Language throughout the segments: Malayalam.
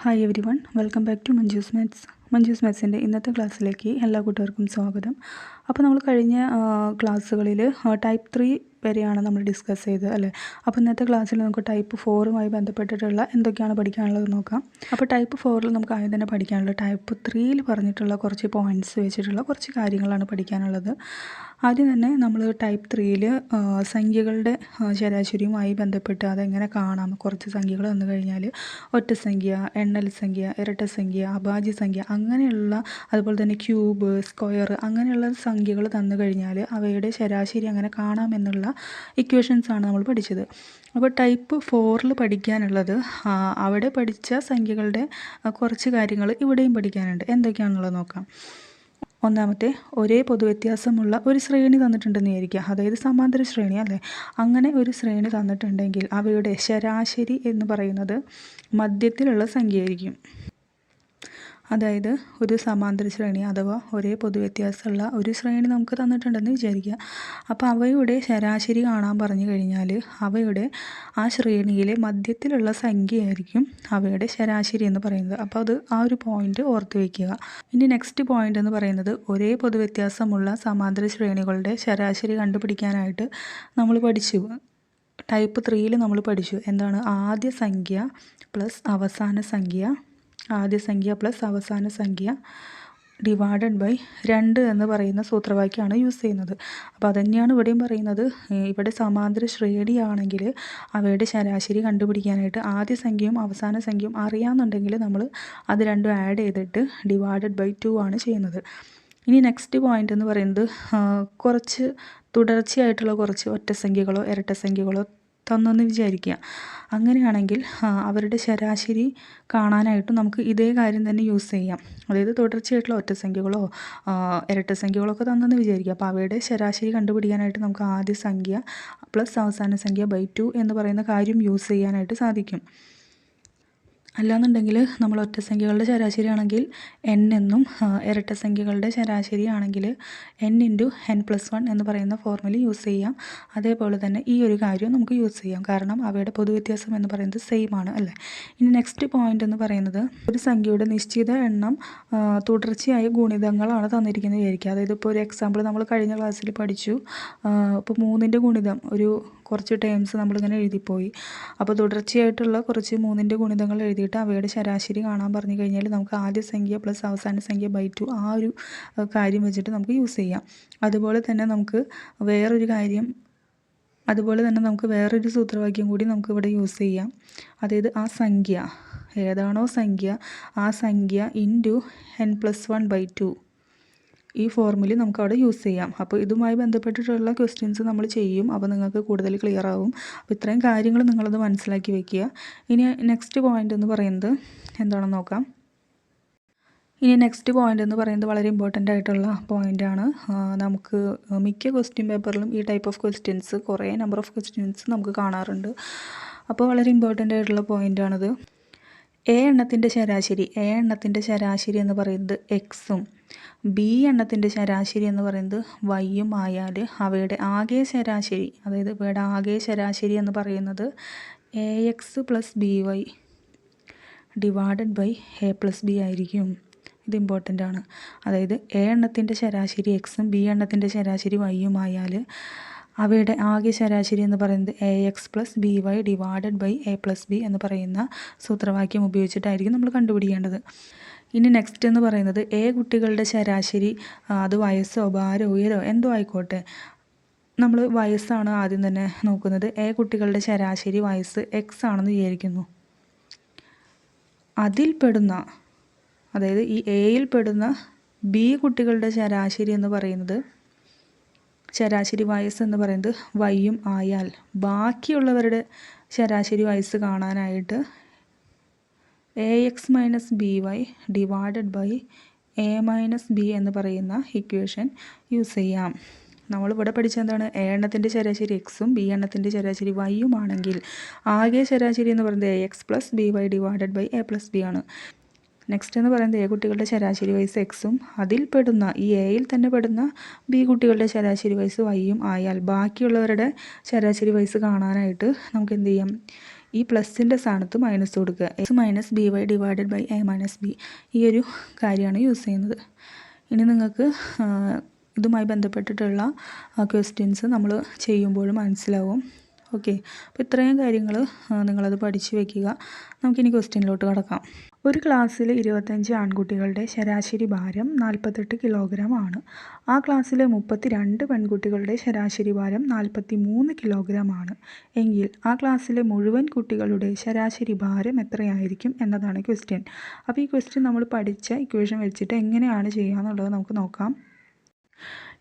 Hi everyone, welcome back to Manju's Maths. Manju's മെസ്സിന്റെ ഇന്നത്തെ ക്ലാസ്സിലേക്ക് എല്ലാ കൂട്ടുകാർക്കും സ്വാഗതം. അപ്പോൾ നമ്മൾ കഴിഞ്ഞ ക്ലാസ്സുകളിൽ ടൈപ്പ് ത്രീ വരെയാണ് നമ്മൾ ഡിസ്കസ് ചെയ്തത് അല്ലേ? അപ്പോൾ ഇന്നത്തെ ക്ലാസ്സിൽ നമുക്ക് ടൈപ്പ് ഫോറുമായി ബന്ധപ്പെട്ടിട്ടുള്ള എന്തൊക്കെയാണ് പഠിക്കാനുള്ളത് നോക്കാം. അപ്പോൾ ടൈപ്പ് ഫോറിൽ നമുക്ക് ആദ്യം തന്നെ പഠിക്കാനുള്ളത് ടൈപ്പ് ത്രീയിൽ പറഞ്ഞിട്ടുള്ള കുറച്ച് പോയിന്റ്സ് വെച്ചിട്ടുള്ള കുറച്ച് കാര്യങ്ങളാണ് പഠിക്കാനുള്ളത്. ആദ്യം തന്നെ നമ്മൾ ടൈപ്പ് ത്രീയിൽ സംഖ്യകളുടെ ശരാശരിയുമായി ബന്ധപ്പെട്ട് അതെങ്ങനെ കാണാം? കുറച്ച് സംഖ്യകൾ വന്നു കഴിഞ്ഞാൽ ഒറ്റ സംഖ്യ എണ്ണൽ സംഖ്യ ഇരട്ട സംഖ്യ അഭാജ്യ സംഖ്യ അങ്ങനെയുള്ള അതുപോലെ തന്നെ ക്യൂബ് സ്ക്വയർ അങ്ങനെയുള്ള സംഖ്യകൾ തന്നു കഴിഞ്ഞാൽ അവയുടെ ശരാശരി അങ്ങനെ കാണാമെന്നുള്ള ഇക്വേഷൻസ് ആണ് നമ്മൾ പഠിച്ചത്. അപ്പോൾ ടൈപ്പ് ഫോറിൽ പഠിക്കാനുള്ളത് അവിടെ പഠിച്ച സംഖ്യകളുടെ കുറച്ച് കാര്യങ്ങൾ ഇവിടെയും പഠിക്കാനുണ്ട്. എന്തൊക്കെയാണെന്നുള്ളത് നോക്കാം. ഒന്നാമത്തെ ഒരേ പൊതുവ്യത്യാസമുള്ള ഒരു ശ്രേണി തന്നിട്ടുണ്ടെന്ന് വിചാരിക്കുക. അതായത് സമാന്തര ശ്രേണി അല്ലേ? അങ്ങനെ ഒരു ശ്രേണി തന്നിട്ടുണ്ടെങ്കിൽ അവയുടെ ശരാശരി എന്ന് പറയുന്നത് മധ്യത്തിലുള്ള സംഖ്യയായിരിക്കും. അതായത് ഒരു സമാന്തര ശ്രേണി അഥവാ ഒരേ പൊതുവ്യത്യാസമുള്ള ഒരു ശ്രേണി നമുക്ക് തന്നിട്ടുണ്ടെന്ന് വിചാരിക്കുക. അപ്പോൾ അവയുടെ ശരാശരി കാണാൻ പറഞ്ഞു കഴിഞ്ഞാൽ അവയുടെ ആ ശ്രേണിയിലെ മധ്യത്തിലുള്ള സംഖ്യയായിരിക്കും അവയുടെ ശരാശരി എന്ന് പറയുന്നത്. അപ്പോൾ അത് ആ ഒരു പോയിന്റ് ഓർത്ത് വയ്ക്കുക ഇനി നെക്സ്റ്റ് പോയിന്റ് എന്ന് പറയുന്നത് ഒരേ പൊതുവ്യത്യാസമുള്ള സമാന്തര ശ്രേണികളുടെ ശരാശരി കണ്ടുപിടിക്കാനായിട്ട് നമ്മൾ പഠിച്ചു. ടൈപ്പ് ത്രീയിൽ നമ്മൾ പഠിച്ചു. എന്താണ്? ആദ്യ സംഖ്യ പ്ലസ് അവസാന സംഖ്യ ആദ്യ സംഖ്യ പ്ലസ് അവസാന സംഖ്യ ഡിവൈഡഡ് ബൈ രണ്ട് എന്ന് പറയുന്ന സൂത്രവാക്യമാണ് യൂസ് ചെയ്യുന്നത്. അപ്പോൾ അതുതന്നെയാണ് ഇവിടെയും പറയുന്നത്. ഇവിടെ സമാന്തര ശ്രേണിയാണെങ്കിൽ അവയുടെ ശരാശരി കണ്ടുപിടിക്കാനായിട്ട് ആദ്യ സംഖ്യയും അവസാന സംഖ്യയും അറിയാമെന്നുണ്ടെങ്കിൽ നമ്മൾ അത് രണ്ടും ആഡ് ചെയ്തിട്ട് ഡിവൈഡഡ് ബൈ ടു ആണ് ചെയ്യുന്നത്. ഇനി നെക്സ്റ്റ് പോയിന്റ് എന്ന് പറയുന്നത് കുറച്ച് തുടർച്ചയായിട്ടുള്ള കുറച്ച് ഒറ്റസംഖ്യകളോ ഇരട്ട സംഖ്യകളോ തന്നെന്ന് വിചാരിക്കുക. അങ്ങനെയാണെങ്കിൽ അവരുടെ ശരാശരി കാണാനായിട്ട് നമുക്ക് ഇതേ കാര്യം തന്നെ യൂസ് ചെയ്യാം. അതായത് തുടർച്ചയായിട്ടുള്ള ഒറ്റസംഖ്യകളോ ഇരട്ടസംഖ്യകളോ ഇരട്ട സംഖ്യകളോ ഒക്കെ തന്നെന്ന് വിചാരിക്കുക. അപ്പോൾ അവയുടെ ശരാശരി കണ്ടുപിടിക്കാനായിട്ട് നമുക്ക് ആദ്യ സംഖ്യ പ്ലസ് അവസാന സംഖ്യ ബൈ ടു എന്ന് പറയുന്ന കാര്യം യൂസ് ചെയ്യാനായിട്ട് സാധിക്കും. അല്ലാന്നുണ്ടെങ്കിൽ നമ്മൾ ഒറ്റ സംഖ്യകളുടെ ശരാശരി ആണെങ്കിൽ എൻ എന്നും ഇരട്ട സംഖ്യകളുടെ ശരാശരി ആണെങ്കിൽ N into N plus one എന്ന് പറയുന്ന ഫോർമുല യൂസ് ചെയ്യാം. അതേപോലെ തന്നെ ഈ ഒരു കാര്യം നമുക്ക് യൂസ് ചെയ്യാം. കാരണം അവയുടെ പൊതുവ്യത്യാസം എന്ന് പറയുന്നത് സെയിം ആണ് അല്ലേ? ഇനി നെക്സ്റ്റ് പോയിന്റ് എന്ന് പറയുന്നത് ഒരു സംഖ്യയുടെ നിശ്ചിത എണ്ണം തുടർച്ചയായ ഗുണിതങ്ങളാണ് തന്നിരിക്കുന്നത് വിചാരിക്കുക. അതായത് ഇപ്പോൾ ഒരു എക്സാമ്പിൾ നമ്മൾ കഴിഞ്ഞ ക്ലാസ്സിൽ പഠിച്ചു. ഇപ്പോൾ മൂന്നിന്റെ ഗുണിതം ഒരു കുറച്ച് ടേംസ് നമ്മളിങ്ങനെ എഴുതിപ്പോയി. അപ്പോൾ തുടർച്ചയായിട്ടുള്ള കുറച്ച് മൂന്നിന്റെ ഗുണിതങ്ങൾ എഴുതിയിട്ട് അവയുടെ ശരാശരി കാണാൻ പറഞ്ഞു കഴിഞ്ഞാൽ നമുക്ക് ആദ്യ സംഖ്യ പ്ലസ് അവസാന സംഖ്യ ബൈ ടു ആ ഒരു കാര്യം വെച്ചിട്ട് നമുക്ക് യൂസ് ചെയ്യാം. അതുപോലെ തന്നെ നമുക്ക് വേറൊരു കാര്യം അതുപോലെ തന്നെ നമുക്ക് വേറൊരു സൂത്രവാക്യം കൂടി നമുക്ക് ഇവിടെ യൂസ് ചെയ്യാം. അതായത് ആ സംഖ്യ ഏതാണോ സംഖ്യ ആ സംഖ്യ into N plus one by two ഈ ഫോർമുല നമുക്ക് അവിടെ യൂസ് ചെയ്യാം. അപ്പോൾ ഇതുമായി ബന്ധപ്പെട്ടിട്ടുള്ള ക്വസ്റ്റ്യൻസ് നമ്മൾ ചെയ്യും. അപ്പോൾ നിങ്ങൾക്ക് കൂടുതൽ ക്ലിയർ ആവും. അപ്പോൾ ഇത്രയും കാര്യങ്ങൾ നിങ്ങളത് മനസ്സിലാക്കി വെക്കുക. ഇനി നെക്സ്റ്റ് പോയിന്റ് എന്ന് പറയുന്നത് എന്താണെന്ന് നോക്കാം. ഇനി നെക്സ്റ്റ് പോയിന്റ് എന്ന് പറയുന്നത് വളരെ ഇമ്പോർട്ടന്റ് ആയിട്ടുള്ള പോയിന്റാണ് നമുക്ക് മിക്ക ക്വസ്റ്റ്യൻ പേപ്പറിലും ഈ ടൈപ്പ് ഓഫ് ക്വസ്റ്റ്യൻസ് കുറേ നമ്പർ ഓഫ് ക്വസ്റ്റ്യൻസ് നമുക്ക് കാണാറുണ്ട്. അപ്പോൾ വളരെ ഇമ്പോർട്ടന്റ് ആയിട്ടുള്ള പോയിന്റാണത് എ എണ്ണത്തിന്റെ ശരാശരി എ എണ്ണത്തിന്റെ ശരാശരി എന്ന് പറയുന്നത് എക്സും ബി എണ്ണത്തിന്റെ ശരാശരി എന്ന് പറയുന്നത് വൈയും ആയാൽ അവയുടെ ആകെ ശരാശരി അതായത് ഇവയുടെ ആകെ ശരാശരി എന്ന് പറയുന്നത് A X plus B Y divided by A plus B ആയിരിക്കും. ഇത് ഇമ്പോർട്ടന്റ് ആണ്. അതായത് എ എണ്ണത്തിന്റെ ശരാശരി എക്സും ബി എണ്ണത്തിന്റെ ശരാശരി വൈയും ആയാൽ അവയുടെ ആകെ ശരാശരി എന്ന് പറയുന്നത് A X plus B Y divided by A plus B എന്ന് പറയുന്ന സൂത്രവാക്യം ഉപയോഗിച്ചിട്ടായിരിക്കും നമ്മൾ കണ്ടുപിടിക്കേണ്ടത്. ഇനി നെക്സ്റ്റ് എന്ന് പറയുന്നത് എ കുട്ടികളുടെ ശരാശരി അത് വയസ്സോ ഭാരോ ഉയരോ എന്തോ ആയിക്കോട്ടെ. നമ്മൾ വയസ്സാണ് ആദ്യം തന്നെ നോക്കുന്നത്. എ കുട്ടികളുടെ ശരാശരി വയസ്സ് എക്സ് ആണെന്ന് വിചാരിക്കുന്നു. അതിൽപ്പെടുന്ന അതായത് ഈ എയിൽ പെടുന്ന ബി കുട്ടികളുടെ ശരാശരി എന്ന് പറയുന്നത് ശരാശരി വയസ്സ് എന്ന് പറയുന്നത് വൈയും ആയാൽ ബാക്കിയുള്ളവരുടെ ശരാശരി വയസ്സ് കാണാനായിട്ട് A X minus B Y divided by A minus B എന്ന് പറയുന്ന ഇക്വേഷൻ യൂസ് ചെയ്യാം. നമ്മളിവിടെ പഠിച്ചെന്താണ് എ എണ്ണത്തിന്റെ ശരാശരി എക്സും ബി എണ്ണത്തിന്റെ ശരാശരി വൈയും ആണെങ്കിൽ ആകെ ശരാശരി എന്ന് പറയുന്നത് A X plus B Y divided by A plus B ആണ്. നെക്സ്റ്റ് എന്ന് പറയുന്നത് എ കുട്ടികളുടെ ശരാശരി വയസ്സ് എക്സും അതിൽ പെടുന്ന ഈ എയിൽ തന്നെ പെടുന്ന ബി കുട്ടികളുടെ ശരാശരി വയസ്സ് വൈയും ആയാൽ ബാക്കിയുള്ളവരുടെ ശരാശരി വയസ്സ് കാണാനായിട്ട് നമുക്ക് എന്ത് ചെയ്യാം? ഈ പ്ലസിന്റെ സ്ഥാനത്ത് മൈനസ് കൊടുക്കുക. X minus B Y divided by A minus B ഈ ഒരു കാര്യമാണ് യൂസ് ചെയ്യുന്നത്. ഇനി നിങ്ങൾക്ക് ഇതുമായി ബന്ധപ്പെട്ടിട്ടുള്ള ക്വസ്റ്റ്യൻസ് നമ്മൾ ചെയ്യുമ്പോൾ മനസ്സിലാവും. ഓക്കെ അപ്പോൾ ഇത്രയും കാര്യങ്ങൾ നിങ്ങളത് പഠിച്ചു വയ്ക്കുക നമുക്കിനി ക്വസ്റ്റ്യനിലോട്ട് കടക്കാം. ഒരു ക്ലാസ്സിൽ ഇരുപത്തഞ്ച് ആൺകുട്ടികളുടെ ശരാശരി ഭാരം നാൽപ്പത്തെട്ട് കിലോഗ്രാം ആണ്. ആ ക്ലാസ്സിലെ മുപ്പത്തി രണ്ട് പെൺകുട്ടികളുടെ ശരാശരി ഭാരം നാൽപ്പത്തി മൂന്ന് കിലോഗ്രാം ആണ്. എങ്കിൽ ആ ക്ലാസ്സിലെ മുഴുവൻ കുട്ടികളുടെ ശരാശരി ഭാരം എത്രയായിരിക്കും എന്നതാണ് ക്വസ്റ്റ്യൻ അപ്പോൾ ഈ ക്വസ്റ്റ്യൻ നമ്മൾ പഠിച്ച ഇക്വേഷൻ വെച്ചിട്ട് എങ്ങനെയാണ് ചെയ്യുക എന്നുള്ളത് നമുക്ക് നോക്കാം.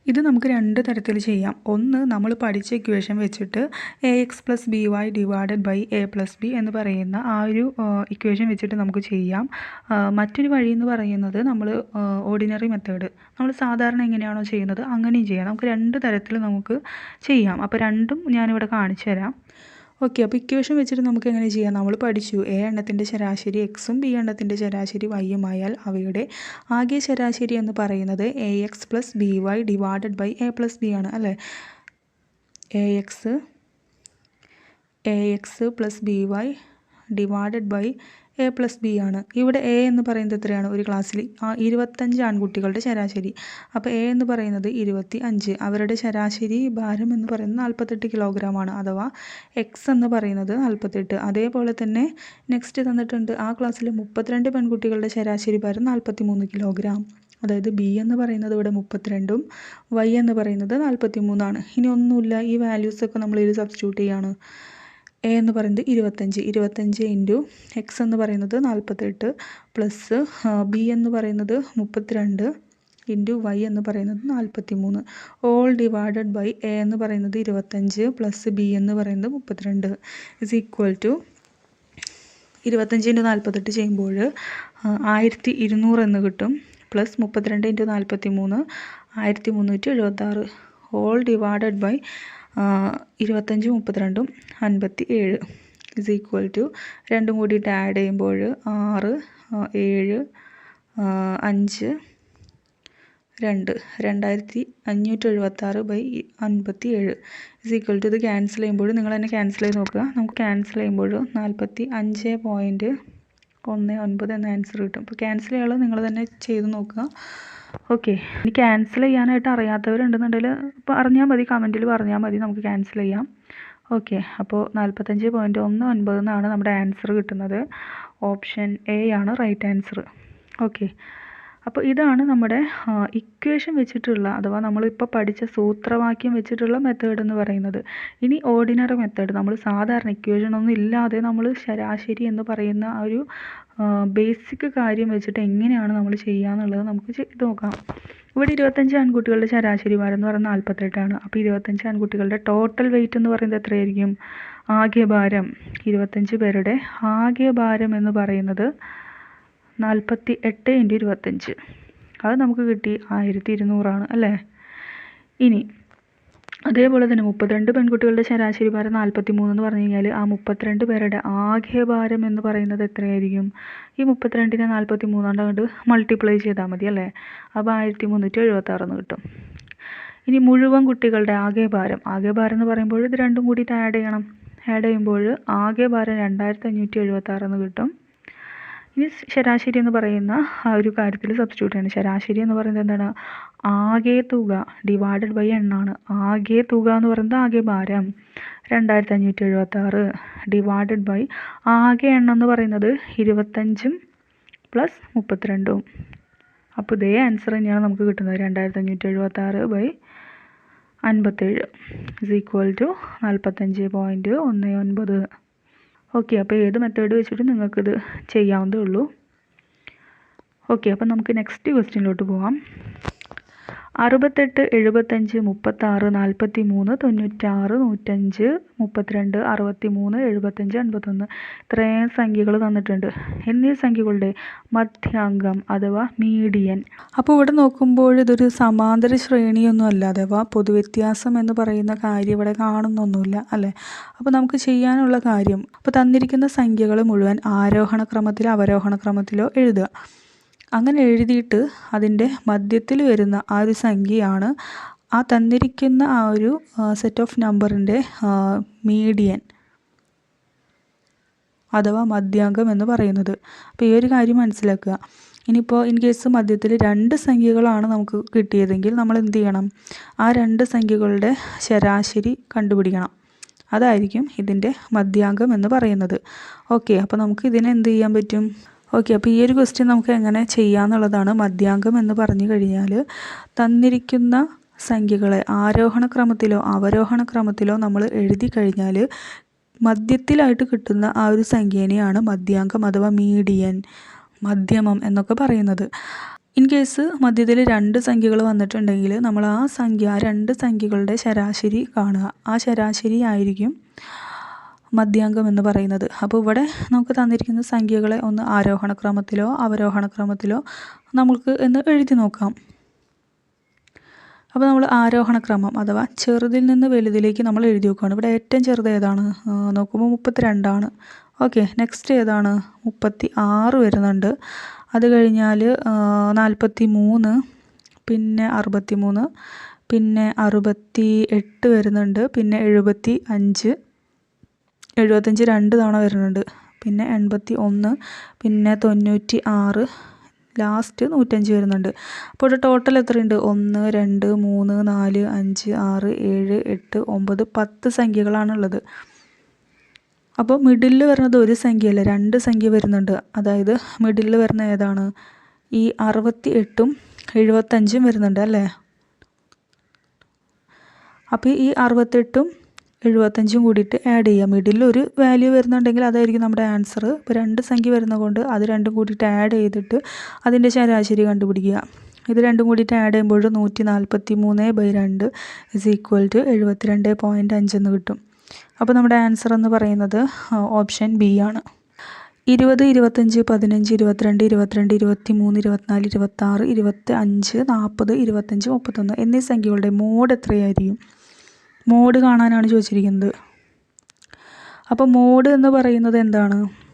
ഇത് നമുക്ക് രണ്ട് തരത്തിൽ ചെയ്യാം. ഒന്ന് നമ്മൾ പഠിച്ച ഇക്വേഷൻ വെച്ചിട്ട് A X plus B Y divided by A plus B എന്ന് പറയുന്ന ആ ഒരു ഇക്വേഷൻ വെച്ചിട്ട് നമുക്ക് ചെയ്യാം. മറ്റൊരു വഴി എന്ന് പറയുന്നത് നമ്മൾ ഓർഡിനറി മെത്തേഡ് നമ്മൾ സാധാരണ എങ്ങനെയാണോ ചെയ്യുന്നത് അങ്ങനെയും ചെയ്യാം. നമുക്ക് രണ്ട് തരത്തിൽ നമുക്ക് ചെയ്യാം. അപ്പോൾ രണ്ടും ഞാനിവിടെ കാണിച്ചു തരാം ഓക്കെ അപ്പോൾ ഇക്വേഷൻ വെച്ചിട്ട് നമുക്ക് എങ്ങനെ ചെയ്യാം? നമ്മൾ പഠിച്ചു എ എണ്ണത്തിന്റെ ശരാശരി എക്സും ബി എണ്ണത്തിന്റെ ശരാശരി വൈയും ആയാൽ അവയുടെ ആകെ ശരാശരി എന്ന് പറയുന്നത് A X plus B Y divided by A plus B ആണ് അല്ലേ? A X A X plus B Y divided by A plus B ആണ്. ഇവിടെ എ എന്ന് പറയുന്നത് എത്രയാണ്? ഒരു ക്ലാസ്സിൽ ആ ഇരുപത്തഞ്ച് ആൺകുട്ടികളുടെ ശരാശരി. അപ്പോൾ എ എന്ന് പറയുന്നത് ഇരുപത്തി അഞ്ച് അവരുടെ ശരാശരി ഭാരം എന്ന് പറയുന്നത് നാൽപ്പത്തെട്ട് കിലോഗ്രാം ആണ്. അഥവാ എക്സ് എന്ന് പറയുന്നത് നാൽപ്പത്തെട്ട് അതേപോലെ തന്നെ നെക്സ്റ്റ് തന്നിട്ടുണ്ട്. ആ ക്ലാസ്സിൽ മുപ്പത്തിരണ്ട് പെൺകുട്ടികളുടെ ശരാശരി ഭാരം നാൽപ്പത്തി മൂന്ന് കിലോഗ്രാം അതായത് ബി എന്ന് പറയുന്നത് ഇവിടെ മുപ്പത്തിരണ്ടും വൈ എന്ന് പറയുന്നത് നാൽപ്പത്തി മൂന്നാണ് ഇനി ഒന്നുമില്ല. ഈ വാല്യൂസൊക്കെ നമ്മൾ ഇതിൽ സബ്സ്റ്റിറ്റ്യൂട്ട് ചെയ്യാണ്. എ എന്ന് പറയുന്നത് ഇരുപത്തഞ്ച്. ഇരുപത്തഞ്ച് ഇന്റു എക്സ് എന്ന് പറയുന്നത് നാൽപ്പത്തെട്ട് പ്ലസ് ബി എന്ന് പറയുന്നത് മുപ്പത്തിരണ്ട് ഇന്റു വൈ എന്ന് പറയുന്നത് നാൽപ്പത്തി മൂന്ന് ഓൾ ഡിവൈഡഡ് ബൈ എ എന്ന് പറയുന്നത് ഇരുപത്തഞ്ച് പ്ലസ് ബി എന്ന് പറയുന്നത് മുപ്പത്തിരണ്ട്. ഇസ് ഈക്വൽ ടു ഇരുപത്തഞ്ച് ഇന്റു നാൽപ്പത്തെട്ട് ചെയ്യുമ്പോൾ ആയിരത്തി ഇരുന്നൂറ് എന്ന് കിട്ടും പ്ലസ് മുപ്പത്തിരണ്ട് ഇന്റു നാൽപ്പത്തി മൂന്ന് ആയിരത്തി മുന്നൂറ്റി എഴുപത്താറ്. ഓൾ ഡിവൈഡഡ് ബൈ ഇരുപത്തഞ്ച് മുപ്പത്തിരണ്ടും അൻപത്തി ഏഴ് ഇസ് ഈക്വൽ ടു രണ്ടും കൂടിയിട്ട് ആഡ് ചെയ്യുമ്പോൾ ആറ് ഏഴ് അഞ്ച് രണ്ട്. രണ്ടായിരത്തി അഞ്ഞൂറ്റി എഴുപത്താറ് ബൈ അൻപത്തി ഏഴ് ഇസ് ഈക്വൽ ടു ഇത് ക്യാൻസൽ ചെയ്യുമ്പോൾ നിങ്ങൾ തന്നെ ക്യാൻസൽ ചെയ്ത് നോക്കുക. നമുക്ക് ക്യാൻസൽ ചെയ്യുമ്പോൾ നാൽപ്പത്തി അഞ്ച് പോയിന്റ് ഒന്ന് ഒൻപത് എന്ന ആൻസർ കിട്ടും. അപ്പോൾ ക്യാൻസൽ ചെയ്യാനുള്ളത് നിങ്ങൾ തന്നെ ചെയ്ത് നോക്കുക. ഓക്കെ. ഇനി ക്യാൻസൽ ചെയ്യാനായിട്ട് അറിയാത്തവരുണ്ടെന്നുണ്ടെങ്കിൽ പറഞ്ഞാൽ മതി. കമന്റിൽ പറഞ്ഞാൽ മതി. നമുക്ക് ക്യാൻസൽ ചെയ്യാം. ഓക്കെ. അപ്പോൾ നാൽപ്പത്തഞ്ച് പോയിന്റ് ഒന്ന് ഒൻപത് എന്നാണ് നമ്മുടെ ആൻസർ കിട്ടുന്നത്. ഓപ്ഷൻ എ ആണ് റൈറ്റ് ആൻസർ ഓക്കെ. അപ്പോൾ ഇതാണ് നമ്മുടെ ഇക്വേഷൻ വെച്ചിട്ടുള്ള അഥവാ നമ്മളിപ്പോൾ പഠിച്ച സൂത്രവാക്യം വെച്ചിട്ടുള്ള മെത്തേഡ് എന്ന് പറയുന്നത്. ഇനി ഓർഡിനറി മെത്തേഡ് നമ്മൾ സാധാരണ ഇക്വേഷൻ ഒന്നും ഇല്ലാതെ നമ്മൾ ശരാശരി എന്ന് പറയുന്ന ആ ഒരു ബേസിക് കാര്യം വെച്ചിട്ട് എങ്ങനെയാണ് നമ്മൾ ചെയ്യുക എന്നുള്ളത് നമുക്ക് ചെയ്ത് നോക്കാം. ഇവിടെ ഇരുപത്തഞ്ച് ആൺകുട്ടികളുടെ ശരാശരി ഭാരം എന്ന് പറയുന്നത് നാൽപ്പത്തെട്ടാണ് അപ്പോൾ ഇരുപത്തഞ്ച് ആൺകുട്ടികളുടെ ടോട്ടൽ വെയിറ്റ് എന്ന് പറയുന്നത് എത്രയായിരിക്കും? ആകെ ഭാരം ഇരുപത്തഞ്ച് പേരുടെ ആകെ ഭാരം എന്ന് പറയുന്നത് നാൽപ്പത്തി എട്ട് ഇന്റു ഇരുപത്തഞ്ച് അത് നമുക്ക് കിട്ടി ആയിരത്തി ഇരുന്നൂറാണ് അല്ലേ? ഇനി അതേപോലെ തന്നെ മുപ്പത്തിരണ്ട് പെൺകുട്ടികളുടെ ശരാശരി ഭാരം നാൽപ്പത്തി മൂന്ന് എന്ന് പറഞ്ഞു കഴിഞ്ഞാൽ ആ മുപ്പത്തിരണ്ട് പേരുടെ ആകെ ഭാരം എന്ന് പറയുന്നത് എത്രയായിരിക്കും? ഈ മുപ്പത്തിരണ്ടിനെ നാൽപ്പത്തി മൂന്നാണ്ട് അങ്ങോട്ട് മൾട്ടിപ്ലൈ ചെയ്താൽ മതി അല്ലേ? അപ്പോൾ ആയിരത്തി മുന്നൂറ്റി എഴുപത്താറെന്ന് കിട്ടും. ഇനി മുഴുവൻ കുട്ടികളുടെ ആകെ ഭാരം ആകെ ഭാരം എന്ന് പറയുമ്പോൾ ഇത് രണ്ടും കൂടിയിട്ട് ആഡ് ചെയ്യണം. ആഡ് ചെയ്യുമ്പോൾ ആകെ ഭാരം രണ്ടായിരത്തി അഞ്ഞൂറ്റി എഴുപത്താറെന്ന് കിട്ടും. ഇനി ശരാശരി എന്ന് പറയുന്ന ആ ഒരു കാര്യത്തിൽ സബ്സ്റ്റിറ്റ്യൂട്ട് ആണ് ശരാശരി എന്ന് പറയുന്നത് എന്താണ്? ആകെ തുക ഡിവൈഡഡ് ബൈ എണ്ണാണ് ആകെ തുക എന്ന് പറയുന്നത് ആകെ ഭാരം. രണ്ടായിരത്തി അഞ്ഞൂറ്റി എഴുപത്താറ് ഡിവൈഡഡ് ബൈ ആകെ എണ്ണം എന്ന് പറയുന്നത് ഇരുപത്തഞ്ചും പ്ലസ് മുപ്പത്തിരണ്ടും. അപ്പോൾ ഇതേ ആൻസർ തന്നെയാണ് നമുക്ക് കിട്ടുന്നത്. രണ്ടായിരത്തി അഞ്ഞൂറ്റി എഴുപത്താറ് ബൈ അൻപത്തേഴ് ഇസ് ഈക്വൽ ടു നാൽപ്പത്തഞ്ച് പോയിന്റ് ഒന്ന് ഒൻപത്. ഓക്കെ അപ്പോൾ ഏത് മെത്തേഡ് വെച്ചിട്ട് നിങ്ങൾക്കിത് ചെയ്യാവുന്നതേ ഉള്ളൂ. ഓക്കെ അപ്പോൾ നമുക്ക് നെക്സ്റ്റ് ക്വസ്റ്റ്യനിലോട്ട് പോകാം അറുപത്തെട്ട് എഴുപത്തഞ്ച് മുപ്പത്താറ് നാൽപ്പത്തി മൂന്ന് തൊണ്ണൂറ്റാറ് നൂറ്റഞ്ച് മുപ്പത്തിരണ്ട് അറുപത്തി മൂന്ന് എഴുപത്തഞ്ച് അൻപത്തൊന്ന്. ഇത്രയും സംഖ്യകൾ തന്നിട്ടുണ്ട്. എന്നീ സംഖ്യകളുടെ മധ്യാംഗം അഥവാ മീഡിയൻ. അപ്പോൾ ഇവിടെ നോക്കുമ്പോൾ ഇതൊരു സമാന്തര ശ്രേണിയൊന്നും അല്ല. അഥവാ പൊതുവ്യത്യാസം എന്ന് പറയുന്ന കാര്യം ഇവിടെ കാണുന്നൊന്നുമില്ല അല്ലേ? അപ്പോൾ നമുക്ക് ചെയ്യാനുള്ള കാര്യം. അപ്പോൾ തന്നിരിക്കുന്ന സംഖ്യകൾ മുഴുവൻ ആരോഹണ ക്രമത്തിലോ അവരോഹണ ക്രമത്തിലോ എഴുതുക. അങ്ങനെ എഴുതിയിട്ട് അതിന്റെ മധ്യത്തിൽ വരുന്ന ആ ഒരു സംഖ്യയാണ് ആ തന്നിരിക്കുന്ന ആ ഒരു സെറ്റ് ഓഫ് നമ്പറിന്റെ മീഡിയൻ അഥവാ മധ്യാങ്കം എന്ന് പറയുന്നത്. അപ്പോൾ ഈ ഒരു കാര്യം മനസ്സിലാക്കുക. ഇനിയിപ്പോൾ ഇൻ കേസ് മധ്യത്തിൽ രണ്ട് സംഖ്യകളാണ് നമുക്ക് കിട്ടിയതെങ്കിൽ നമ്മൾ എന്ത് ചെയ്യണം? ആ രണ്ട് സംഖ്യകളുടെ ശരാശരി കണ്ടുപിടിക്കണം. അതായിരിക്കും ഇതിന്റെ മധ്യാങ്കം എന്ന് പറയുന്നത്. ഓക്കെ അപ്പോൾ നമുക്ക് ഇതിനെ എന്ത് ചെയ്യാൻ പറ്റും? ഓക്കെ അപ്പോൾ ഈ ഒരു ക്വസ്റ്റ്യൻ നമുക്ക് എങ്ങനെ ചെയ്യാമെന്നുള്ളതാണ് മധ്യാങ്കം എന്ന് പറഞ്ഞു കഴിഞ്ഞാൽ തന്നിരിക്കുന്ന സംഖ്യകളെ ആരോഹണ ക്രമത്തിലോ അവരോഹണ ക്രമത്തിലോ നമ്മൾ എഴുതി കഴിഞ്ഞാൽ മധ്യത്തിലായിട്ട് കിട്ടുന്ന ആ ഒരു സംഖ്യേനെയാണ് മധ്യാങ്കം അഥവാ മീഡിയൻ മധ്യമം എന്നൊക്കെ പറയുന്നത്. ഇൻ കേസ് മധ്യത്തിൽ രണ്ട് സംഖ്യകൾ വന്നിട്ടുണ്ടെങ്കിൽ നമ്മൾ ആ സംഖ്യ ആ രണ്ട് സംഖ്യകളുടെ ശരാശരി കാണുക. ആ ശരാശരി ആയിരിക്കും മധ്യാങ്കം എന്ന് പറയുന്നത്. അപ്പോൾ ഇവിടെ നമുക്ക് തന്നിരിക്കുന്ന സംഖ്യകളെ ഒന്ന് ആരോഹണ ക്രമത്തിലോ അവരോഹണ ക്രമത്തിലോ നമുക്ക് എന്ന് എഴുതി നോക്കാം. അപ്പോൾ നമ്മൾ ആരോഹണ ക്രമം അഥവാ ചെറുതിൽ നിന്ന് വലുതിലേക്ക് നമ്മൾ എഴുതി നോക്കുകയാണ്. ഇവിടെ ഏറ്റവും ചെറുത് ഏതാണ്? നോക്കുമ്പോൾ മുപ്പത്തി രണ്ടാണ് ഓക്കെ നെക്സ്റ്റ് ഏതാണ്? മുപ്പത്തി ആറ് വരുന്നുണ്ട്. അത് കഴിഞ്ഞാൽ നാൽപ്പത്തി മൂന്ന് പിന്നെ അറുപത്തി മൂന്ന് പിന്നെ അറുപത്തി എട്ട് വരുന്നുണ്ട് പിന്നെ എഴുപത്തി അഞ്ച് എഴുപത്തഞ്ച് രണ്ട് തവണ വരുന്നുണ്ട്. പിന്നെ എൺപത്തി ഒന്ന് പിന്നെ തൊണ്ണൂറ്റി ആറ് ലാസ്റ്റ് നൂറ്റഞ്ച് വരുന്നുണ്ട്. അപ്പോൾ ഇവിടെ ടോട്ടൽ എത്രയുണ്ട്? ഒന്ന് രണ്ട് മൂന്ന് നാല് അഞ്ച് ആറ് ഏഴ് എട്ട് ഒമ്പത് പത്ത് സംഖ്യകളാണുള്ളത്. അപ്പോൾ മിഡിലിൽ വരുന്നത് ഒരു സംഖ്യയല്ല രണ്ട് സംഖ്യ വരുന്നുണ്ട്. അതായത് മിഡിലിൽ വരുന്ന ഏതാണ്? ഈ അറുപത്തി എട്ടും എഴുപത്തഞ്ചും വരുന്നുണ്ട് അല്ലേ? അപ്പോൾ ഈ അറുപത്തെട്ടും എഴുപത്തഞ്ചും കൂടിയിട്ട് ആഡ് ചെയ്യാം. മിഡിലൊരു വാല്യൂ വരുന്നുണ്ടെങ്കിൽ അതായിരിക്കും നമ്മുടെ ആൻസർ ഇപ്പോൾ രണ്ട് സംഖ്യ വരുന്നതുകൊണ്ട് അത് രണ്ടും കൂടിയിട്ട് ആഡ് ചെയ്തിട്ട് അതിന്റെ ശരാശരി കണ്ടുപിടിക്കുക. ഇത് രണ്ടും കൂടിയിട്ട് ആഡ് ചെയ്യുമ്പോൾ നൂറ്റി നാൽപ്പത്തി മൂന്ന് ബൈ രണ്ട് ഇസ് ഈക്വൽ ടു എഴുപത്തിരണ്ട് പോയിന്റ് അഞ്ചെന്ന് കിട്ടും. അപ്പോൾ നമ്മുടെ ആൻസർ എന്ന് പറയുന്നത് ഓപ്ഷൻ ബി ആണ്. ഇരുപത് ഇരുപത്തഞ്ച് പതിനഞ്ച് ഇരുപത്തിരണ്ട് ഇരുപത്തിരണ്ട് ഇരുപത്തി മൂന്ന് ഇരുപത്തിനാല് ഇരുപത്താറ് ഇരുപത്തി അഞ്ച് നാൽപ്പത് ഇരുപത്തഞ്ച് മുപ്പത്തൊന്ന് എന്നീ സംഖ്യകളുടെ മോഡ് എത്രയായിരിക്കും? മോഡ് കാണാനാണ് ചോദിച്ചിരിക്കുന്നത്. അപ്പോൾ മോഡ് എന്ന് പറയുന്നത് എന്താണ്?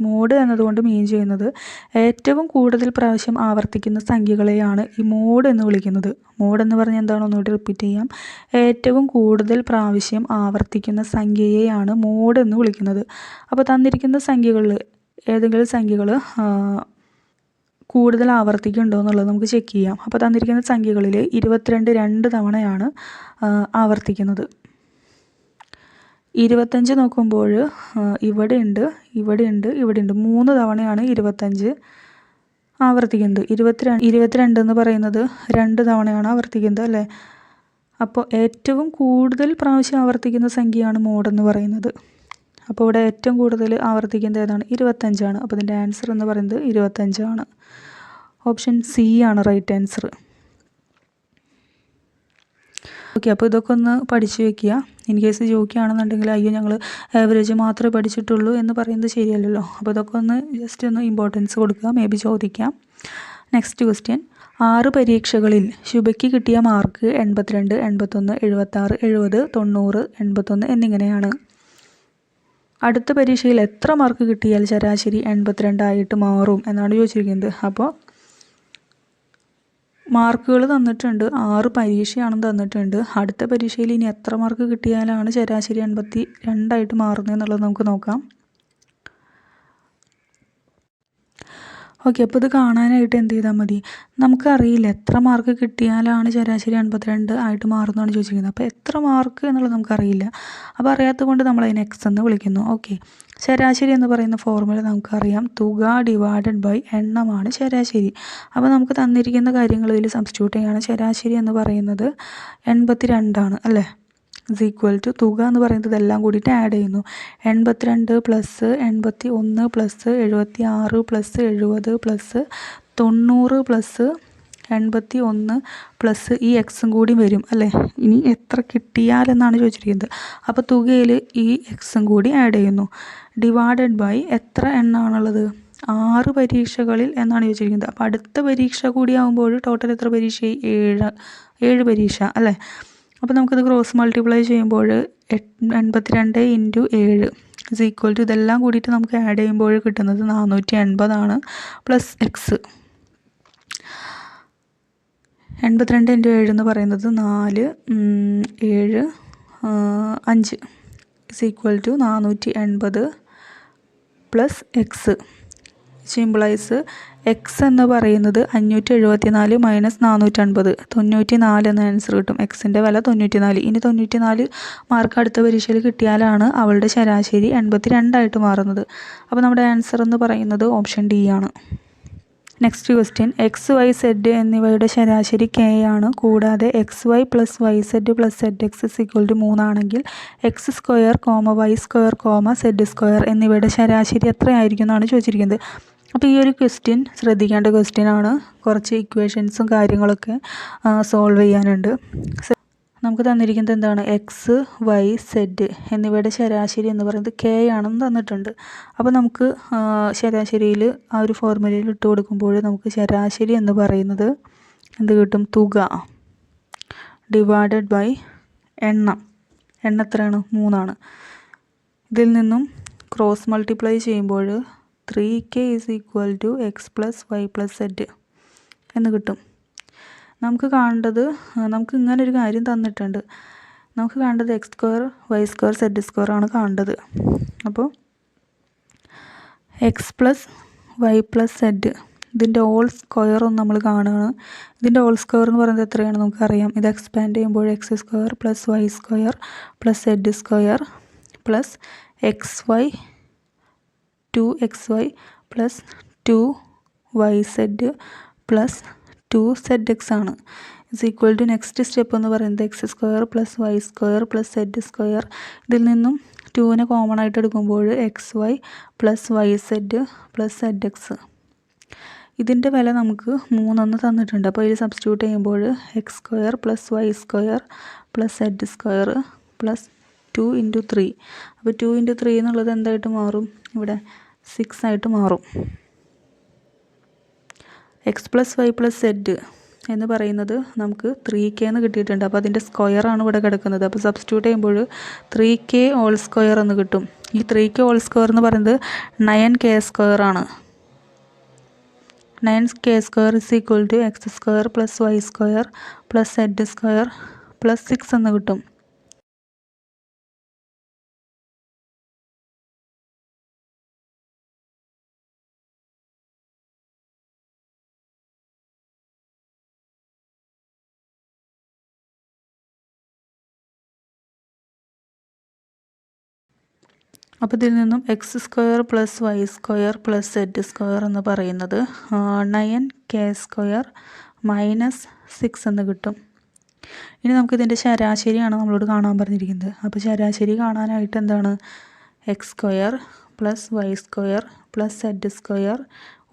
മോഡ് എന്നതുകൊണ്ട് മീൻ ചെയ്യുന്നത് ഏറ്റവും കൂടുതൽ പ്രാവശ്യം ആവർത്തിക്കുന്ന സംഖ്യകളെയാണ് ഈ മോഡ് എന്ന് വിളിക്കുന്നത്. മോഡ് എന്ന് പറഞ്ഞാൽ എന്താണ്? ഒന്നുകൂടി റിപ്പീറ്റ് ചെയ്യാം. ഏറ്റവും കൂടുതൽ പ്രാവശ്യം ആവർത്തിക്കുന്ന സംഖ്യയെയാണ് മോഡ് എന്ന് വിളിക്കുന്നത്. അപ്പോൾ തന്നിരിക്കുന്ന സംഖ്യകളിൽ ഏതെങ്കിലും സംഖ്യകൾ കൂടുതൽ ആവർത്തിക്കുന്നുണ്ടോ എന്നുള്ളത് നമുക്ക് ചെക്ക് ചെയ്യാം. അപ്പോൾ തന്നിരിക്കുന്ന സംഖ്യകളിൽ ഇരുപത്തിരണ്ട് രണ്ട് തവണയാണ് ആവർത്തിക്കുന്നത്. ഇരുപത്തഞ്ച് നോക്കുമ്പോൾ ഇവിടെയുണ്ട് ഇവിടെയുണ്ട് ഇവിടെയുണ്ട്. മൂന്ന് തവണയാണ് ഇരുപത്തഞ്ച് ആവർത്തിക്കുന്നത്. ഇരുപത്തിരണ്ട് ഇരുപത്തിരണ്ട് എന്ന് പറയുന്നത് രണ്ട് തവണയാണ് ആവർത്തിക്കുന്നത് അല്ലേ? അപ്പോൾ ഏറ്റവും കൂടുതൽ പ്രാവശ്യം ആവർത്തിക്കുന്ന സംഖ്യയാണ് മോഡെന്ന് പറയുന്നത്. അപ്പോൾ ഇവിടെ ഏറ്റവും കൂടുതൽ ആവർത്തിക്കുന്നത് ഏതാണ്? ഇരുപത്തഞ്ചാണ്. അപ്പോൾ ഇതിന്റെ ആൻസർ എന്ന് പറയുന്നത് ഇരുപത്തഞ്ചാണ്. ഓപ്ഷൻ സി ആണ് റൈറ്റ് ആൻസർ ഓക്കെ അപ്പോൾ ഇതൊക്കെ ഒന്ന് പഠിച്ചു വെക്കുക. ഇൻ കേസ് ചോദിക്കുകയാണെന്നുണ്ടെങ്കിൽ അയ്യോ ഞങ്ങൾ ആവറേജ് മാത്രമേ പഠിച്ചിട്ടുള്ളൂ എന്ന് പറയുന്നത് ശരിയല്ലല്ലോ. അപ്പോൾ ഇതൊക്കെ ഒന്ന് ജസ്റ്റ് ഒന്ന് ഇമ്പോർട്ടൻസ് കൊടുക്കുക. മേ ബി ചോദിക്കാം. നെക്സ്റ്റ് ക്വസ്റ്റ്യൻ ആറ് പരീക്ഷകളിൽ ശുഭയ്ക്ക് കിട്ടിയ മാർക്ക് എൺപത്തിരണ്ട് എൺപത്തൊന്ന് എഴുപത്താറ് എഴുപത് തൊണ്ണൂറ് എൺപത്തൊന്ന് എന്നിങ്ങനെയാണ്. അടുത്ത പരീക്ഷയിൽ എത്ര മാർക്ക് കിട്ടിയാൽ ശരാശരി എൺപത്തിരണ്ടായിട്ട് മാറും എന്നാണ് ചോദിച്ചിരിക്കുന്നത്. അപ്പോൾ മാർക്കുകൾ തന്നിട്ടുണ്ട്. ആറ് പരീക്ഷയാണ് തന്നിട്ടുണ്ട്. അടുത്ത പരീക്ഷയിൽ ഇനി എത്ര മാർക്ക് കിട്ടിയാലാണ് ശരാശരി എൺപത്തി രണ്ടായിട്ട് മാറുന്നത് എന്നുള്ളത് നമുക്ക് നോക്കാം. ഓക്കെ അപ്പോൾ ഇത് കാണാനായിട്ട് എന്ത് ചെയ്താൽ മതി? നമുക്കറിയില്ല എത്ര മാർക്ക് കിട്ടിയാലാണ് ശരാശരി അൻപത്തിരണ്ട് ആയിട്ട് മാറുന്നതാണ് ചോദിച്ചിരിക്കുന്നത്. അപ്പോൾ എത്ര മാർക്ക് എന്നുള്ളത് നമുക്കറിയില്ല. അപ്പോൾ അറിയാത്തത് കൊണ്ട് നമ്മൾ അതിനെ എക്സ് എന്ന് വിളിക്കുന്നു. ഓക്കെ. ശരാശരി എന്ന് പറയുന്ന ഫോർമുല നമുക്കറിയാം. തുക ഡിവൈഡഡ് ബൈ എണ്ണമാണ് ശരാശരി. അപ്പോൾ നമുക്ക് തന്നിരിക്കുന്ന കാര്യങ്ങൾ ഇതിൽ സബ്സ്റ്റിറ്റ്യൂട്ട് ചെയ്യുകയാണ് ശരാശരി എന്ന് പറയുന്നത് എൺപത്തി രണ്ടാണ് അല്ലേ? ഇസ് ഈക്വൽ ടു തുക എന്ന് പറയുന്നത് ഇതെല്ലാം കൂടിയിട്ട് ആഡ് ചെയ്യുന്നു. എൺപത്തിരണ്ട് പ്ലസ് എൺപത്തി ഒന്ന് പ്ലസ് എഴുപത്തി ആറ് പ്ലസ് എഴുപത് പ്ലസ് തൊണ്ണൂറ് പ്ലസ് എൺപത്തി ഒന്ന് പ്ലസ് ഈ എക്സും കൂടി വരും അല്ലേ? ഇനി എത്ര കിട്ടിയാലെന്നാണ് ചോദിച്ചിരിക്കുന്നത്. അപ്പോൾ തുകയിൽ ഈ എക്സും കൂടി ആഡ് ചെയ്യുന്നു. ഡിവൈഡഡ് ബൈ എത്ര എണ്ണാണുള്ളത് ആറ് പരീക്ഷകളിൽ എന്നാണ് ചോദിച്ചിരിക്കുന്നത്. അപ്പോൾ അടുത്ത പരീക്ഷ കൂടി ആകുമ്പോൾ ടോട്ടൽ എത്ര പരീക്ഷ? ഏഴ് ഏഴ് പരീക്ഷ അല്ലേ? അപ്പോൾ നമുക്കിത് ക്രോസ് മൾട്ടിപ്ലൈ ചെയ്യുമ്പോൾ എൺപത്തിരണ്ട് ഇന്റു ഏഴ് ഇസ് ഈക്വൽ ടു ഇതെല്ലാം കൂടിയിട്ട് നമുക്ക് ആഡ് ചെയ്യുമ്പോൾ കിട്ടുന്നത് നാനൂറ്റി എൺപതാണ് പ്ലസ് എക്സ് എൺപത്തിരണ്ട് ഇന്റു ഏഴ് എന്ന് പറയുന്നത് നാല് ഏഴ് അഞ്ച്. ഇസ് ഈക്വൽ ടു നാനൂറ്റി എൺപത് പ്ലസ് എക്സ് സിമ്പിളൈസ് എക്സ് എന്ന് പറയുന്നത് അഞ്ഞൂറ്റി എഴുപത്തി നാല് മൈനസ് നാനൂറ്റൻപത്. തൊണ്ണൂറ്റി നാല് എന്ന ആൻസർ കിട്ടും. എക്സിന്റെ വില തൊണ്ണൂറ്റി നാല് ഇനി തൊണ്ണൂറ്റി നാല് മാർക്ക് അടുത്ത പരീക്ഷയിൽ കിട്ടിയാലാണ് അവളുടെ ശരാശരി എൺപത്തി രണ്ടായിട്ട് മാറുന്നത്. അപ്പോൾ നമ്മുടെ ആൻസർ എന്ന് പറയുന്നത് ഓപ്ഷൻ ഡി ആണ്. Next question X Y Z എന്നിവയുടെ ശരാശരി കെ ആണ് കൂടാതെ X Y plus Y Z plus Z X is equal to മൂന്നാണെങ്കിൽ X square comma Y square comma Z square എന്നിവയുടെ ശരാശരി എത്രയായിരിക്കും എന്നാണ് ചോദിച്ചിരിക്കുന്നത്. അപ്പോൾ ഈ ഒരു ക്വസ്റ്റ്യൻ ശ്രദ്ധിക്കേണ്ട ക്വസ്റ്റ്യൻ ആണ്. കുറച്ച് ഇക്വേഷൻസും കാര്യങ്ങളൊക്കെ സോൾവ് ചെയ്യാനുണ്ട്. നമുക്ക് തന്നിരിക്കുന്നത് എന്താണ്? എക്സ് വൈ സെഡ് എന്നിവയുടെ ശരാശരി എന്ന് പറയുന്നത് കെ ആണെന്ന് തന്നിട്ടുണ്ട്. അപ്പോൾ നമുക്ക് ശരാശരിയിൽ ആ ഒരു ഫോർമുലയിൽ ഇട്ട് കൊടുക്കുമ്പോൾ നമുക്ക് ശരാശരി എന്ന് പറയുന്നത് എന്ത് കിട്ടും? തുക ഡിവൈഡഡ് ബൈ എണ്ണം. എണ്ണ എത്രയാണ്? മൂന്നാണ്. ഇതിൽ നിന്നും ക്രോസ് മൾട്ടിപ്ലൈ ചെയ്യുമ്പോൾ three K is equal to X plus Y plus Z എന്ന് കിട്ടും. നമുക്ക് കാണേണ്ടത് നമുക്ക് ഇങ്ങനെ ഒരു കാര്യം തന്നിട്ടുണ്ട്. നമുക്ക് കാണേണ്ടത് X square Y square Z square ആണ് കാണേണ്ടത്. അപ്പോൾ X plus Y plus Z ഇതിന്റെ ഓൾ സ്ക്വയർ ഒന്ന് നമ്മൾ കാണുകയാണ് ഇതിന്റെ ഓൾ സ്ക്വയർ എന്ന് പറയുന്നത് എത്രയാണ് നമുക്കറിയാം. ഇത് എക്സ്പാൻഡ് ചെയ്യുമ്പോൾ X square plus Y square plus Z square plus X Y two X Y plus two Y Z plus two Z X ആണ്. Is equal to next step എന്ന് പറയുന്നത് X square plus Y square plus Z square ഇതിൽ നിന്നും ടുവിനെ കോമൺ ആയിട്ട് എടുക്കുമ്പോൾ X Y plus Y Z plus Z X ഇതിന്റെ വില നമുക്ക് മൂന്നെന്ന് തന്നിട്ടുണ്ട്. അപ്പോൾ ഇത് സബ്സ്റ്റിറ്റ്യൂട്ട് ചെയ്യുമ്പോൾ X square plus Y square plus Z square plus two into three അപ്പോൾ ടു ഇന്റു ത്രീ എന്നുള്ളത് എന്തായിട്ട് മാറും? ഇവിടെ സിക്സ് ആയിട്ട് മാറും. X plus Y plus Z എന്ന് പറയുന്നത് നമുക്ക് ത്രീ കെ എന്ന് കിട്ടിയിട്ടുണ്ട്. അപ്പോൾ അതിന്റെ സ്ക്വയറാണ് ഇവിടെ കിടക്കുന്നത്. അപ്പോൾ സബ്സ്റ്റിറ്റ്യൂട്ട് ചെയ്യുമ്പോൾ ത്രീ കെ ഓൾ സ്ക്വയർ എന്ന് കിട്ടും. ഈ ത്രീ കെ ഓൾ സ്ക്വയർ എന്ന് പറയുന്നത് നയൻ കെ സ്ക്വയർ ആണ്. Nine K square is equal to X square plus Y square plus Z square plus six എന്ന് കിട്ടും. അപ്പോൾ ഇതിൽ നിന്നും X square plus Y square plus Z square എന്ന് പറയുന്നത് nine K square minus six എന്ന് കിട്ടും. ഇനി നമുക്കിതിന്റെ ശരാശരിയാണ് നമ്മളോട് കാണാൻ പറഞ്ഞിരിക്കുന്നത്. അപ്പോൾ ശരാശരി കാണാനായിട്ട് എന്താണ്? X square plus Y square plus Z square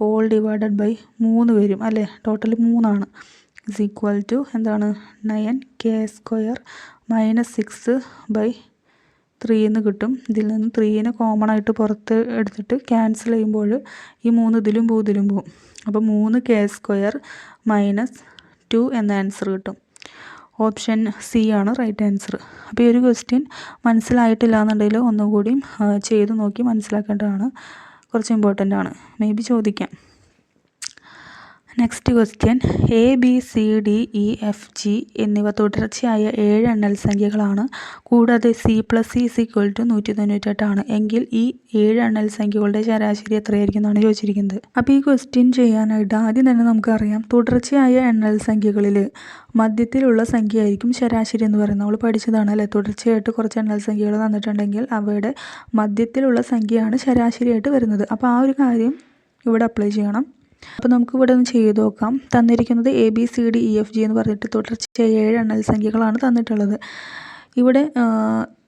whole divided by മൂന്ന് വരും അല്ലേ? ടോട്ടൽ മൂന്നാണ്. ഇസ് ഈക്വൽ ടു എന്താണ്? Nine K square minus six by three എന്ന് കിട്ടും. ഇതിൽ നിന്ന് ത്രീനെ കോമൺ ആയിട്ട് പുറത്ത് എടുത്തിട്ട് ക്യാൻസൽ ചെയ്യുമ്പോൾ ഈ മൂന്ന് ഇതിലും പോകും ഇതിലും പോകും അപ്പോൾ മൂന്ന് കെ സ്ക്വയർ മൈനസ് ടു എന്ന ആൻസർ കിട്ടും. ഓപ്ഷൻ സി ആണ് റൈറ്റ് ആൻസർ അപ്പോൾ ഈ ഒരു ക്വസ്റ്റ്യൻ മനസ്സിലായിട്ടില്ല എന്നുണ്ടെങ്കിൽ ഒന്നുകൂടിയും ചെയ്ത് നോക്കി മനസ്സിലാക്കേണ്ടതാണ്. കുറച്ച് ഇമ്പോർട്ടന്റ് ആണ്. മേ ബി ചോദിക്കാം. Next question A B C D E F G എന്നിവ തുടർച്ചയായ ഏഴ് എണ്ണൽ സംഖ്യകളാണ്. കൂടാതെ C plus C is equal to നൂറ്റി തൊണ്ണൂറ്റെട്ടാണ് എങ്കിൽ ഈ ഏഴ് എണ്ണൽ സംഖ്യകളുടെ ശരാശരി എത്രയായിരിക്കും എന്നാണ് ചോദിച്ചിരിക്കുന്നത്. അപ്പോൾ ഈ ക്വസ്റ്റ്യൻ ചെയ്യാനായിട്ട് ആദ്യം തന്നെ നമുക്കറിയാം തുടർച്ചയായ എണ്ണൽ സംഖ്യകളിൽ മധ്യത്തിലുള്ള സംഖ്യയായിരിക്കും ശരാശരി എന്ന് പറയുന്നത്. നമ്മൾ പഠിച്ചതാണ് അല്ലേ? തുടർച്ചയായിട്ട് കുറച്ച് എണ്ണൽ സംഖ്യകൾ തന്നിട്ടുണ്ടെങ്കിൽ അവയുടെ മധ്യത്തിലുള്ള സംഖ്യയാണ് ശരാശരിയായിട്ട് വരുന്നത്. അപ്പോൾ ആ ഒരു കാര്യം ഇവിടെ അപ്ലൈ ചെയ്യണം. അപ്പോൾ നമുക്ക് ഇവിടെ ഒന്ന് ചെയ്ത് നോക്കാം. തന്നിരിക്കുന്നത് A B C D E F G എന്ന് പറഞ്ഞിട്ട് തുടർച്ചയായ ഏഴ് എണ്ണൽ സംഖ്യകളാണ് തന്നിട്ടുള്ളത്. ഇവിടെ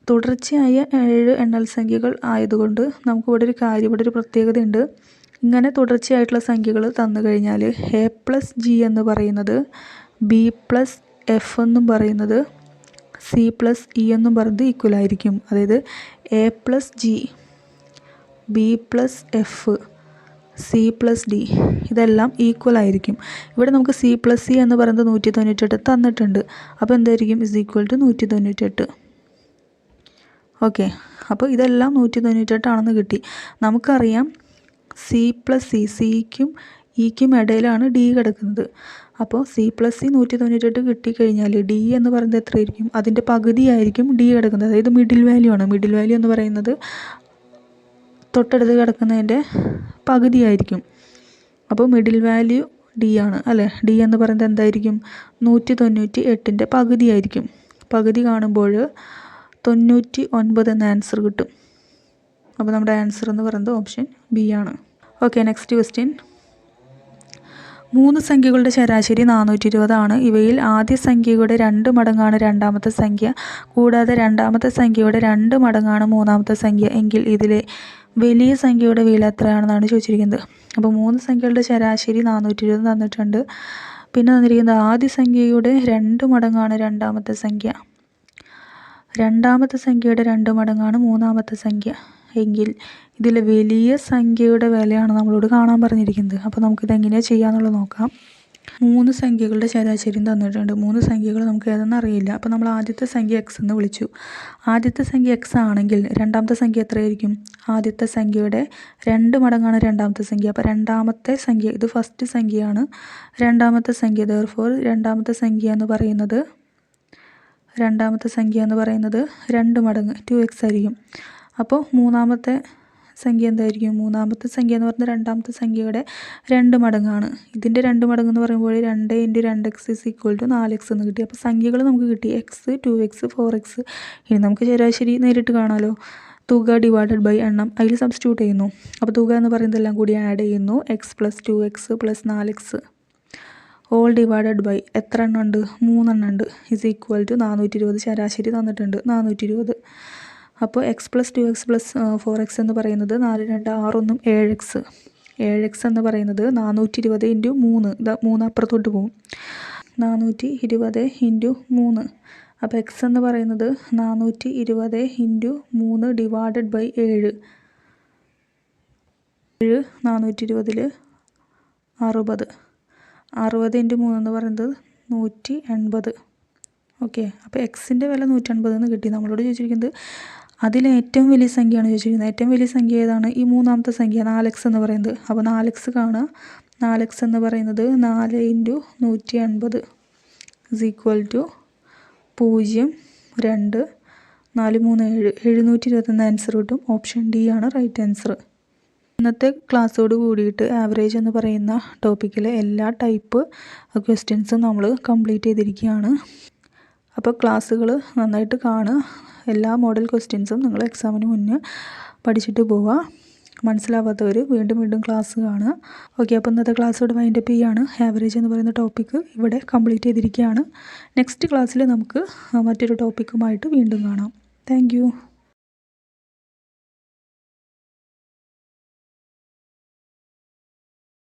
തുടർച്ചയായ ഏഴ് എണ്ണൽ സംഖ്യകൾ ആയതുകൊണ്ട് നമുക്കിവിടെ ഒരു കാര്യം ഇവിടെ ഒരു പ്രത്യേകതയുണ്ട്. ഇങ്ങനെ തുടർച്ചയായിട്ടുള്ള സംഖ്യകൾ തന്നു കഴിഞ്ഞാൽ എ പ്ലസ് ജി എന്ന് പറയുന്നത് ബി പ്ലസ് എഫ് എന്നും പറയുന്നത് സി പ്ലസ് ഇ എന്നും പറയുന്നത് ഈക്വൽ ആയിരിക്കും. അതായത് A plus G B plus F C plus D ഇതെല്ലാം ഈക്വൽ ആയിരിക്കും. ഇവിടെ നമുക്ക് സി പ്ലസ് സി എന്ന് പറയുന്നത് നൂറ്റി തൊണ്ണൂറ്റെട്ട് തന്നിട്ടുണ്ട്. അപ്പോൾ എന്തായിരിക്കും? ഇസ് ഈക്വൽ ടു നൂറ്റി തൊണ്ണൂറ്റെട്ട് ഓക്കെ അപ്പോൾ ഇതെല്ലാം നൂറ്റി തൊണ്ണൂറ്റെട്ടാണെന്ന് കിട്ടി. നമുക്കറിയാം സി പ്ലസ് സി സിക്കും ഇക്കും ഇടയിലാണ് ഡി കിടക്കുന്നത്. അപ്പോൾ സി പ്ലസ് സി നൂറ്റി തൊണ്ണൂറ്റെട്ട് കിട്ടിക്കഴിഞ്ഞാൽ ഡി എന്ന് പറയുന്നത് എത്രയായിരിക്കും? അതിന്റെ പകുതിയായിരിക്കും ഡി കിടക്കുന്നത്. അതായത് മിഡിൽ വാല്യൂ ആണ്. മിഡിൽ വാല്യൂ എന്ന് പറയുന്നത് തൊട്ടടുത്ത് കിടക്കുന്നതിന്റെ പകുതിയായിരിക്കും. അപ്പോൾ മിഡിൽ വാല്യൂ ഡി ആണ് അല്ലേ? ഡി എന്ന് പറയുന്നത് എന്തായിരിക്കും? നൂറ്റി തൊണ്ണൂറ്റി എട്ടിന്റെ പകുതിയായിരിക്കും. പകുതി കാണുമ്പോൾ തൊണ്ണൂറ്റി ഒൻപത് എന്ന ആൻസർ കിട്ടും. അപ്പോൾ നമ്മുടെ ആൻസർ എന്ന് പറയുന്നത് ഓപ്ഷൻ ബി ആണ്. ഓക്കെ നെക്സ്റ്റ് ക്വസ്റ്റ്യൻ മൂന്ന് സംഖ്യകളുടെ ശരാശരി നാനൂറ്റി ഇരുപതാണ് ഇവയിൽ ആദ്യ സംഖ്യയുടെ രണ്ട് മടങ്ങാണ് രണ്ടാമത്തെ സംഖ്യ. കൂടാതെ രണ്ടാമത്തെ സംഖ്യയുടെ രണ്ട് മടങ്ങാണ് മൂന്നാമത്തെ സംഖ്യ. എങ്കിൽ ഇതിലെ വലിയ സംഖ്യയുടെ വില എത്രയാണെന്നാണ് ചോദിച്ചിരിക്കുന്നത്. അപ്പോൾ മൂന്ന് സംഖ്യകളുടെ ശരാശരി നാനൂറ്റി ഇരുപത് തന്നിട്ടുണ്ട് പിന്നെ തന്നിരിക്കുന്നത് ആദ്യ സംഖ്യയുടെ രണ്ട് മടങ്ങാണ് രണ്ടാമത്തെ സംഖ്യ. രണ്ടാമത്തെ സംഖ്യയുടെ രണ്ട് മടങ്ങാണ് മൂന്നാമത്തെ സംഖ്യ. എങ്കിൽ ഇതിൽ വലിയ സംഖ്യയുടെ വിലയാണ് നമ്മളോട് കാണാൻ പറഞ്ഞിരിക്കുന്നത്. അപ്പോൾ നമുക്കിത് എങ്ങനെയാണ് ചെയ്യാന്നുള്ളത് നോക്കാം. മൂന്ന് സംഖ്യകളുടെ ശരാശരിയും തന്നിട്ടുണ്ട്. മൂന്ന് സംഖ്യകൾ നമുക്ക് ഏതെന്ന് അറിയില്ല. അപ്പോൾ നമ്മൾ ആദ്യത്തെ സംഖ്യ എക്സ് എന്ന് വിളിച്ചു. ആദ്യത്തെ സംഖ്യ എക്സ് ആണെങ്കിൽ രണ്ടാമത്തെ സംഖ്യ എത്രയായിരിക്കും? ആദ്യത്തെ സംഖ്യയുടെ രണ്ട് മടങ്ങാണ് രണ്ടാമത്തെ സംഖ്യ. അപ്പോൾ രണ്ടാമത്തെ സംഖ്യ ഇത് ഫസ്റ്റ് സംഖ്യയാണ്. രണ്ടാമത്തെ സംഖ്യ ദർഫോർ രണ്ടാമത്തെ സംഖ്യ എന്ന് പറയുന്നത് രണ്ടാമത്തെ സംഖ്യ എന്ന് പറയുന്നത് രണ്ട് മടങ്ങ് ടു എക്സ് ആയിരിക്കും. അപ്പോൾ മൂന്നാമത്തെ സംഖ്യ എന്തായിരിക്കും? മൂന്നാമത്തെ സംഖ്യ എന്ന് പറഞ്ഞാൽ രണ്ടാമത്തെ സംഖ്യയുടെ രണ്ട് മടങ്ങാണ്. ഇതിന്റെ രണ്ട് മടങ്ങ് എന്ന് പറയുമ്പോൾ രണ്ട് ഇന്റു രണ്ട് എക്സ് ഇസ് ഈക്വൽ ടു നാല് എക്സ് എന്ന് കിട്ടി. അപ്പോൾ സംഖ്യകൾ നമുക്ക് കിട്ടി. X two X four X. ഇനി നമുക്ക് ശരാശരി നേരിട്ട് കാണാമല്ലോ തുക ഡിവൈഡഡ് ബൈ എണ്ണം അതിൽ സബ്സ്റ്റിറ്റ്യൂട്ട് ചെയ്യുന്നു. അപ്പോൾ തുക എന്ന് പറയുന്നതെല്ലാം കൂടി ആഡ് ചെയ്യുന്നു. X plus two X plus നാല് എക്സ്. ഓൾ ഡിവൈഡഡ് ബൈ എത്ര എണ്ണം ഉണ്ട്? മൂന്നെണ്ണം ഉണ്ട്. ഇസ് ഈക്വൽ ടു നാനൂറ്റി ഇരുപത്. ശരാശരി തന്നിട്ടുണ്ട് നാനൂറ്റി ഇരുപത്. അപ്പോൾ X plus two X plus four X എന്ന് പറയുന്നത് നാല് രണ്ട് ആറൊന്നും ഏഴ് എക്സ് ഏഴ് എക്സ് എന്ന് പറയുന്നത് നാനൂറ്റി ഇരുപത് ഇന്റു മൂന്ന്. മൂന്ന് അപ്പുറത്തോട്ട് പോകും നാനൂറ്റി ഇരുപത് ഇന്റു മൂന്ന്. അപ്പോൾ എക്സ് എന്ന് പറയുന്നത് നാനൂറ്റി ഇരുപത് ഇന്റു മൂന്ന് ഡിവൈഡഡ് ബൈ ഏഴ്. ഏഴ് നാനൂറ്റി ഇരുപതിൽ അറുപത്. അറുപത് ഇന്റു മൂന്ന് എന്ന് പറയുന്നത് നൂറ്റി എൺപത്. ഓക്കെ. അപ്പോൾ എക്സിന്റെ വില നൂറ്റൻപത് എന്ന് കിട്ടി. നമ്മളോട് ചോദിച്ചിരിക്കുന്നത് അതിൽ ഏറ്റവും വലിയ സംഖ്യയാണ് ചോദിച്ചിരിക്കുന്നത്. ഏറ്റവും വലിയ സംഖ്യ ഏതാണ്? ഈ മൂന്നാമത്തെ സംഖ്യ നാലക്സ് എന്ന് പറയുന്നത്. അപ്പോൾ നാലക്സ് കാണുക. നാലക്സ് എന്ന് പറയുന്നത് നാല് ഇന്റു നൂറ്റി അൻപത് ഇസ് ഈക്വൽ ടു പൂജ്യം രണ്ട് നാല് മൂന്ന് ഏഴ്. എഴുന്നൂറ്റി ഇരുപത്തൊന്ന് ആൻസർ കിട്ടും. ഓപ്ഷൻ ഡി ആണ് റൈറ്റ് ആൻസർ ഇന്നത്തെ ക്ലാസ്സോട് കൂടിയിട്ട് ആവറേജ് എന്ന് പറയുന്ന ടോപ്പിക്കിലെ എല്ലാ ടൈപ്പ് ക്വസ്റ്റ്യൻസും നമ്മൾ കംപ്ലീറ്റ് ചെയ്തിരിക്കുകയാണ്. അപ്പോൾ ക്ലാസ്സുകൾ നന്നായിട്ട് കാണുക. എല്ലാ മോഡൽ ക്വസ്റ്റ്യൻസും നിങ്ങൾ എക്സാമിന് മുന്നേ പഠിച്ചിട്ട് പോവുക. മനസ്സിലാവാത്തവർ വീണ്ടും വീണ്ടും ക്ലാസ് കാണുക. ഓക്കെ അപ്പോൾ ഇന്നത്തെ ക്ലാസ് ഇവിടെ വൈൻഡ് അപ്പ് ചെയ്യാണ്. ആവറേജ് എന്ന് പറയുന്ന ടോപ്പിക്ക് ഇവിടെ കംപ്ലീറ്റ് ചെയ്തിരിക്കുകയാണ്. നെക്സ്റ്റ് ക്ലാസ്സിൽ നമുക്ക് മറ്റൊരു ടോപ്പിക്കുമായിട്ട് വീണ്ടും കാണാം. താങ്ക്